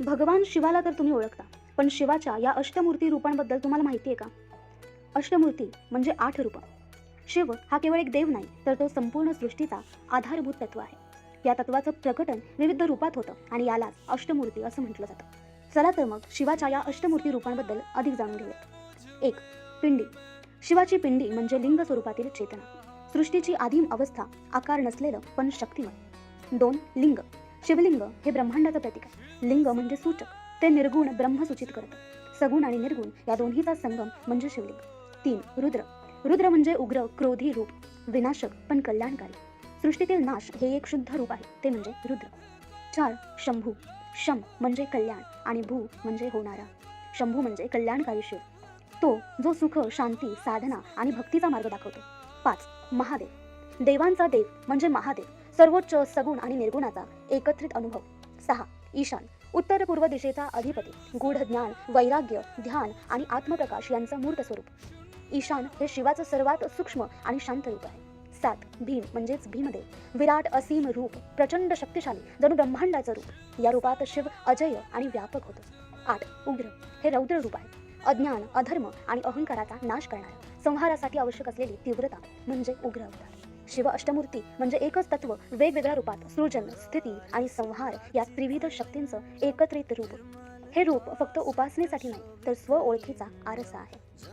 भगवान शिवाला तर तुम्ही ओळखता पण शिवाच्या या अष्टमूर्ती रूपांबद्दल तुम्हाला माहिती आहे का? अष्टमूर्ती म्हणजे आठ रूप. शिव हा केवळ एक देव नाही तर तो संपूर्ण सृष्टीचा आधारभूत तत्व आहे. या तत्वाचं प्रकटन विविध रूपात होतं आणि यालाच अष्टमूर्ती असं म्हटलं जातं. चला तर मग शिवाच्या या अष्टमूर्ती रूपांबद्दल अधिक जाणून घेऊयात एक पिंडी. शिवाची पिंडी म्हणजे लिंग स्वरूपातील चेतना. सृष्टीची आदिम अवस्था आकार नसलेलं पण शक्तिमय दोन लिंग. शिवलिंग हे ब्रह्मांडाचं प्रतीक आहे. लिंग म्हणजे सूचक. ते निर्गुण ब्रह्म सूचित करतं. सगुण आणि निर्गुण या दोन्हीचा संगम म्हणजे शिवलिंग. तीन रुद्र. रुद्र म्हणजे उग्र क्रोधी रूप विनाशक पण कल्याणकारी. सृष्टीतील नाश हे एक शुद्ध रूप आहे. ते म्हणजे रुद्र. चार शंभू. शम म्हणजे कल्याण आणि भू म्हणजे होणारा. शंभू म्हणजे कल्याणकारी शिव. तो जो सुख शांती साधना आणि भक्तीचा मार्ग दाखवतो. पाच महादेव. देवांचा देव म्हणजे महादेव. सर्वोच्च सगुण आणि निर्गुणाचा एकत्रित अनुभव. सहा. ईशान. उत्तर पूर्व दिशेचा अधिपती. गूढ ज्ञान वैराग्य ध्यान आणि आत्मप्रकाश यांचं मूर्त स्वरूप. ईशान हे शिवाचं सर्वात सूक्ष्म आणि शांत रूप आहे. सात. भीम म्हणजेच भीमदेव. विराट असीम रूप प्रचंड शक्तिशाली जणू ब्रह्मांडाचं रूप. या रूपात शिव अजय आणि व्यापक होतो. आठ. उग्र. हे रौद्र रूप आहे. अज्ञान अधर्म आणि अहंकाराचा नाश करणारा. संहारासाठी आवश्यक असलेली तीव्रता म्हणजे उग्र अवतार. शिव अष्टमूर्ती म्हणजे एकच तत्व वेगवेगळ्या रूपात सृजन स्थिती आणि संहार या त्रिविध शक्तींचं एकत्रित रूप. हे रूप फक्त उपासनेसाठी नाही तर स्व ओळखीचा आरसा आहे.